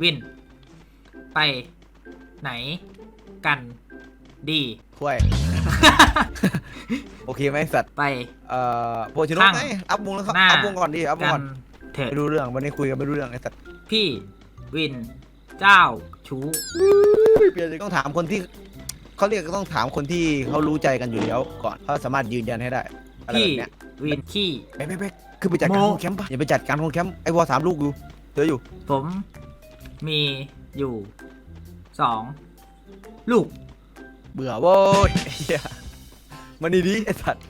วิน ไป ไหน กัน ดีถ้วยโอเคไหมสัตว์ ไป เอ่อโบชิโนข้างไงอัพวงแล้วครับหน้าอัพวงก่อนดิอัพวงกัก่อนนเถอะไม่รู้เรื่องวันนี้คุยกันไม่รู้เรื่องไอ้สัตว์ พี่วิน เจ้า ชูเปลี่ยนเลยต้องถามคนที่เขาเรียกก็ต้องถามคนที่เขารู้ใจกันอยู่แล้วก่อนเขาสามารถยืนยันให้ได้อะไรพี่แบบเนี้ยวินขี้ไปไปไปคือไปจัดการโมโฮมแคมป์ปะอย่าไปจัดการโฮมแคมป์ไอ้วอสามลูกอยู่เจออยู่ ผม มีอยู่สองลูกเบื่อโว้ยไอ้เหี้ยมันนี่ดีไอ้สัตว์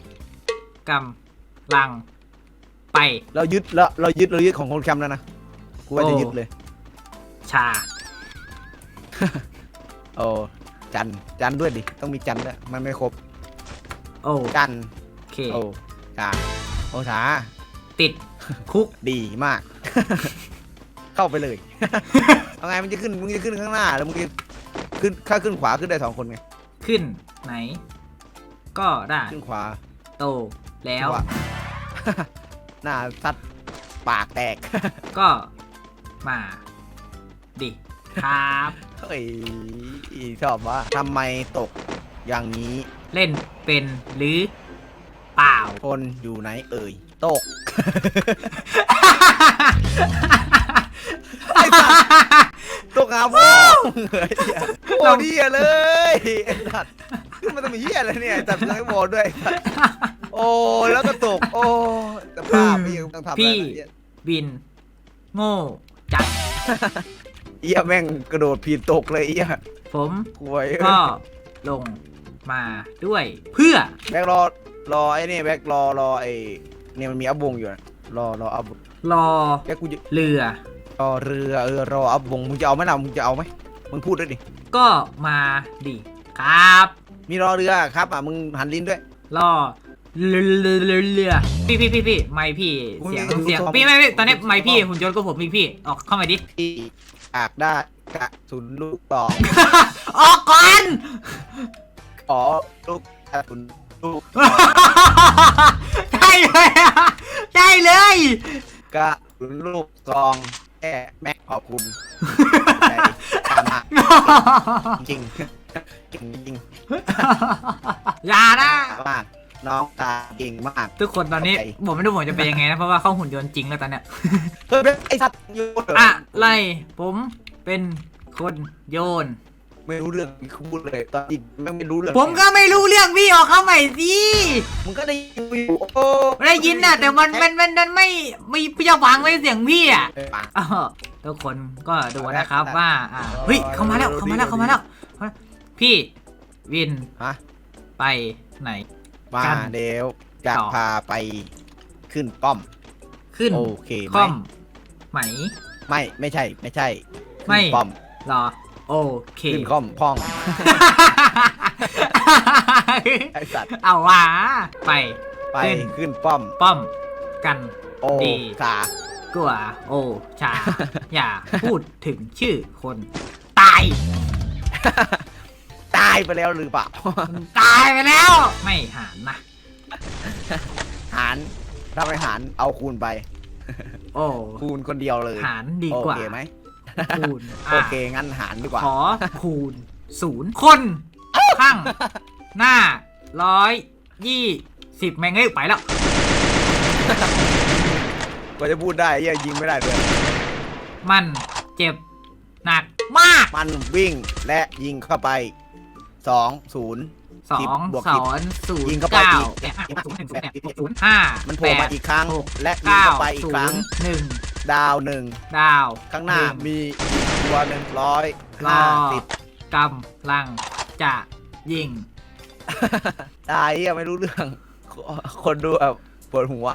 กำลัง ไป เรายึดแล้วเรายึดเรายึดของโฮมแคมป์แล้วนะกูว่าโอ้จะยึดเลยชา โอ้จันจันด้วยดิต้องมีจันด้วยมันไม่ครบโอ้จันโอเค โอ้กาโอสาติดคุก ดีมาก เข้าไปเลย เอาไงมันจะขึ้นมึงจะขึ้นข้างหน้าแล้วมึงจะขึ้นถ้าขึ้นขวาขึ้นได้สองคนไงขึ้นไหน ก็ได้ขึ้นขวาโตแล้วขวา หน้าซัดปากแตกก็มา ดิครับ เฮ้ยชอบว่าทำไมตกอย่างนี้เล่นเป็นหรือ เปล่า คนอยู่ไหนเอ่ยตก ตกอาบ้งเฮ้ยโอ้ดียเลยไอ้สัตว์ขึ้นมาทำเหี้ยอะไรเนี่ยจัดเลยโบนด้วยไอ้สัตว์โอ้แล้วก็ตก โอ้แต่ภาพพี่ต้องทำอะไรพี่นะเหี้ยบิน โง่จัดเหี้ยแม่งกระโดดผิดตกเลยเหี้ยผมกวยก็ลงมาด้วยเพื่อ แบ็กรอรอไอ้นี่แบ็กรอรอไอ้เนี่ยมันมีอัพวงอยู่นะรอรออัพรอแกกูจะเรือ รอเรือเออรออัพวงมึงจะเอาไหมล่ะมึงจะเอาไหมมึงพูดด้วยดิก็มาดิครับ มีรอเรือครับอะมึงหันลิ้นด้วย รอเรือเรือเรือเรือพี่พี่พี่พี่ไม่พี่อุ๊ยเสียงไม่รู้เสียงชอบพี่ไม่ไม่ตอนนี้ชอบไม่พี่หุ่นยนต์ก็ผมพี่พี่ออกเข้ามาดิที่อยากได้กระสุนลูกตอกออกก่อนขอลูกกระสุนลูกใช่เลยอะใช่เลย กระสุนลูกซอง แค่แม็กขอบคุณใจตามมาจริงจริงจริงอย่านะ มากน้องตาเก่งมาก ทุกคนตอนนี้โอเคผมไม่รู้ผมจะเป็นยังไงนะ เพราะว่าเข้าหุ่นยนต์จริงแล้วตอนเนี้ยเฮ้ยไอ้สัตว์โยนเหรออะไรผมเป็นคนโยน ไม่รู้เรื่องคุณพูดเลยตอนนี้แม่งไม่รู้เรื่องผมก็ไม่รู้เรื่องพี่ออกเข้าใหม่สิมึงก็ได้ยินอยู่โอ้ได้ยินน่ะ แต่มันมันมันมันไม่ไม่พี่จะฟังไม่เสียงพี่อะเออปากอ้าวทุกคนก็ดูนะครับว่าอ่าเฮ้ยเข้ามาแล้วเข้ามาแล้วเข้ามาแล้วเข้ามาแล้วพี่วินฮะ ไปไหน มากันเดี๋ยวจะต่อพาไปขึ้นป้อม ขึ้นโอเคไหมค่อมไหม ไม่ไม่ใช่ไม่ใช่ขึ้นไม่ ป้อม รอ โอเคขึ้นค่อมพ้อง ไอสัตว์ เอาว่าไป ไปขึ้น ขึ้นป้อม ป้อมกัน โอดี สากลัวโอชา อย่าพูดถึงชื่อคน ตาย ตายไปแล้วหรือเปล่า ตายไปแล้ว ไม่หานนะ หารถ้าไม่หารเอาคูณไป โอ้คูณคนเดียวเลย หารดีกว่า โอเคไหม คูณโออะเค งั้นหารดีกว่า ขอคูณศูนย์คนข้าง หน้าร้อยยี่สิบแม่งเอ้ยไปแล้วก็จะพูดได้เหี้ยังยิงไม่ได้ด้วยมันเจ็บ หนักมากมันวิ่งและยิงเข้าไปสองศูนย์ สอสิบงบวกสสิบอนศูนยิงย์เข้าไปเก้าอีก เนี่ยอะศูนย์หนึ่งศูนย์เนี่ยศูนย์ห้ามันโผล่มาอีกครั้งหกและยิงเก้าเข้าไปอีกศูครั้นงย์หนึ่ง ดาวหนึ่งดาวข้างหน้านึ่มีตัวหนึ่งร้อยรห้าอสิบกำลังจะยิง ตายยังไม่รู้เรื่อง คนดูแบบปวดหัว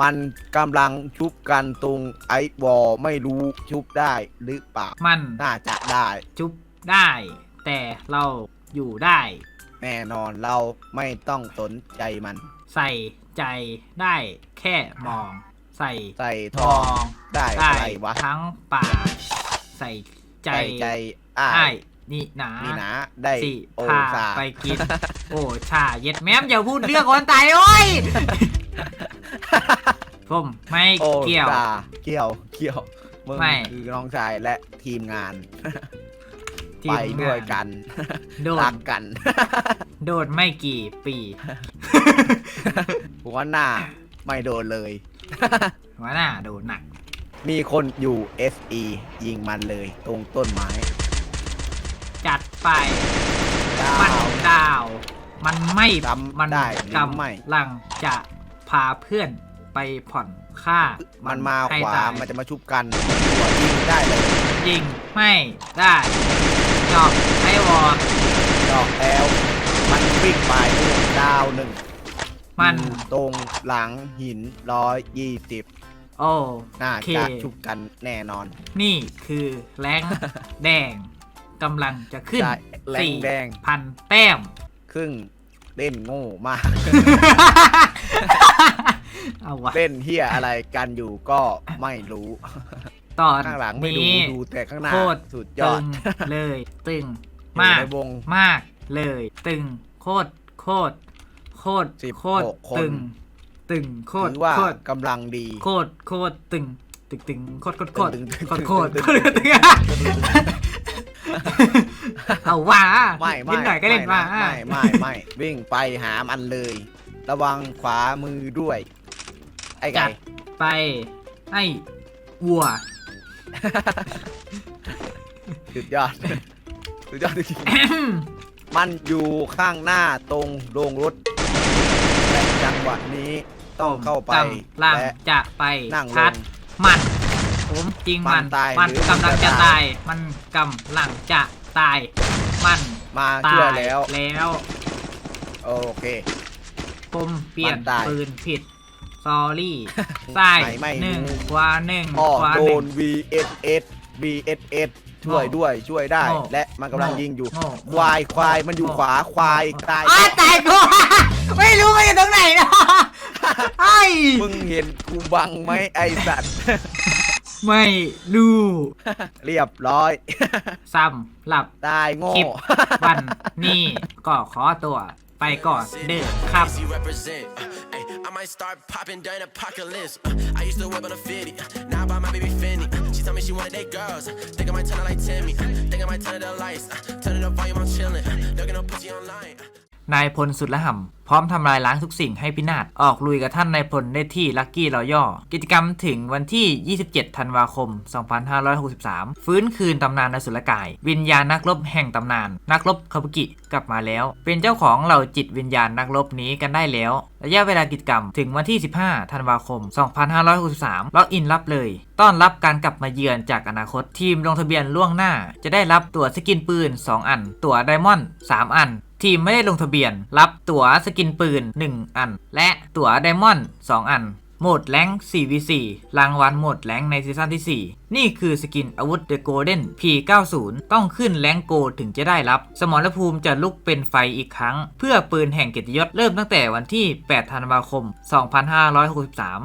มันกำลังชุบกันตรงไอวอลไม่รู้ชุบได้หรือเปล่ามันน่าจะได้ จุบได้ แต่เราอยู่ได้แน่นอนเราไม่ต้องสนใจมัน ใส่ใจได้แค่มอง ใส่ใส่ทมอองงได้ได้อะไรวะทั้งป่า ใส่ใจใส่ใจอ้าได้ยนี่หนานี่นะได้สิโอพาซาไปกิน โอ้ชาเย็ดแม้มอย่าพูดเรื่องคนตายโอ้ยผมไม่โอเกี่ยว ซาเกี่ยวเกี่ยวมึมึงไม่ คือน้องชายและทีมงานทีไปมงานด้วยกันโดรันกกัน โดนไม่กี่ปี หัวหน้าไม่โดนเลย หัวหน้าโดนหนัก มีคนอยู่ SE ยิงมันเลยตรงต้นไม้จัดไปดามันว ดาว มันไม่จำมันได้หรือกไม่ำลังจะพาเพื่อนไปผ่อนค่ามัมันมาให้ขวา ตยมันจะมาชุบกันหัวยิงได้เลยยิงไม่ได้จอกไอวอลดอกแล้ว มันวิ่งไปนู่นดาวหนึ่ง มันอยู่ตรงหลังหินร้อยยี่สิบโอ้น่าเค จะชุบกันแน่นอนนี่คือแรงแดงกำลังจะขึ้นได้แรงสี่แดงพันแต้ม ครึ่งเล่นโง่มาก เอาวะเล่นเฮียอะไรกันอยู่ก็ไม่รู้ ตอนข้างหลังไม่ดูนี้ดูแต่ข้างหน้าโคตรสุดยตึอดงเลย ตึงอยู่มากในวงมากเลย ตึงโคตรโคตร โคตรสิบโคตรหกคน ตึง ตึงโคตรถือว่าโคตรกำลังดี โคตรโคตรตึง ตึงตึงโคตรโคตรโคตรตึงตึงโคตรโคตรตึงโคตรตึงเอาว่าไม่นิไม่ดหน่อยก็เล่นว่าไม่นะไม่ไม่ไม่ วิ่งไปหามันเลย ระวังขวามือด้วย ไอ้จัไก่ดไปไอ้วัว สุดยอดสุดยอดจริงๆมันอยู่ข้างหน้าตรงโรงรถและจั งหวะนี้ต้องเข้าไปกำลังและ จะไปนั่งลชัดงมัน ผมจริงมันมันตายมันหรือกำลังจะจะตาตาย ย มันกำลังจะตาย มันมาตาช่วยยแล้ว แล้วโอเค ผมเปลี่ยนมันตายปืนผิดซอรี่ซ้ายไม่ไม่หนึ่งรู้ขวาหนึ่งพ่อขวาโดหนึ่งน VSS VSS ช่วยโง่ด้วยช่วยได้ โง่และมันกำลังยิงอยู่โง่ควายควายมันอยู่โง่ ขวาควายตายอ้าตายกู ไม่รู้มันอยู่ตรงไหนเนาะไอ้ มึงเห็นกูบังไหมไอสัตว์ ไม่รู้เรียบร้อย ซ้ำหลับ ตายโง่ คลิปวันนี้ก็ขอตัวไปก่อนเด้อครับ Easy represent. Uh, ay, I might start popping during apocalypse. Uh, I used to whip on a 50. Uh, now I buy my baby Fendi. Uh, she told me she wanted date girls. Uh, think I might turn her like Timmy. Uh, think I might turn it the lights. Uh, turn it up volume, I'm chillin'. Uh, looking up pussy online. Uh, นายพลสุดละห่ำพร้อมทำลายล้างทุกสิ่งให้พินาศออกลุยกับท่านนายพลได้ที่ลักกี้รอย่อ กิจกรรมถึงวันที่ 27 ธันวาคม 2563 ฟื้นคืนตำนานอสุรกาย วิญญาณนักรบแห่งตำนาน นักรบคาบุกิกลับมาแล้ว เป็นเจ้าของเหล่าจิตวิญญาณนักรบนี้กันได้แล้ว ระยะเวลากิจกรรมถึงวันที่ 15 ธันวาคม 2563 ล็อกอินรับเลย ต้อนรับการกลับมาเยือนจากอนาคตทีมลงทะเบียนล่วงหน้า จะได้รับตั๋วสกินปืน 2 อัน ตั๋วไดมอนด์3อัน ทีมไม่ได้ลงทะเบียน รับตั๋วสกินปืน 1 อัน และตั๋วไดมอนด์2อัน โหมดแรง 4v4 รางวัลโหมดแรงในซีซั่นที่ 4 นี่คือสกินอาวุธ The Golden P90 ต้องขึ้นแรงโกถึงจะได้รับ สมรภูมิจะลุกเป็นไฟอีกครั้ง เพื่อปืนแห่งเกียรติยศเริ่มตั้งแต่วันที่ 8 ธันวาคม 2563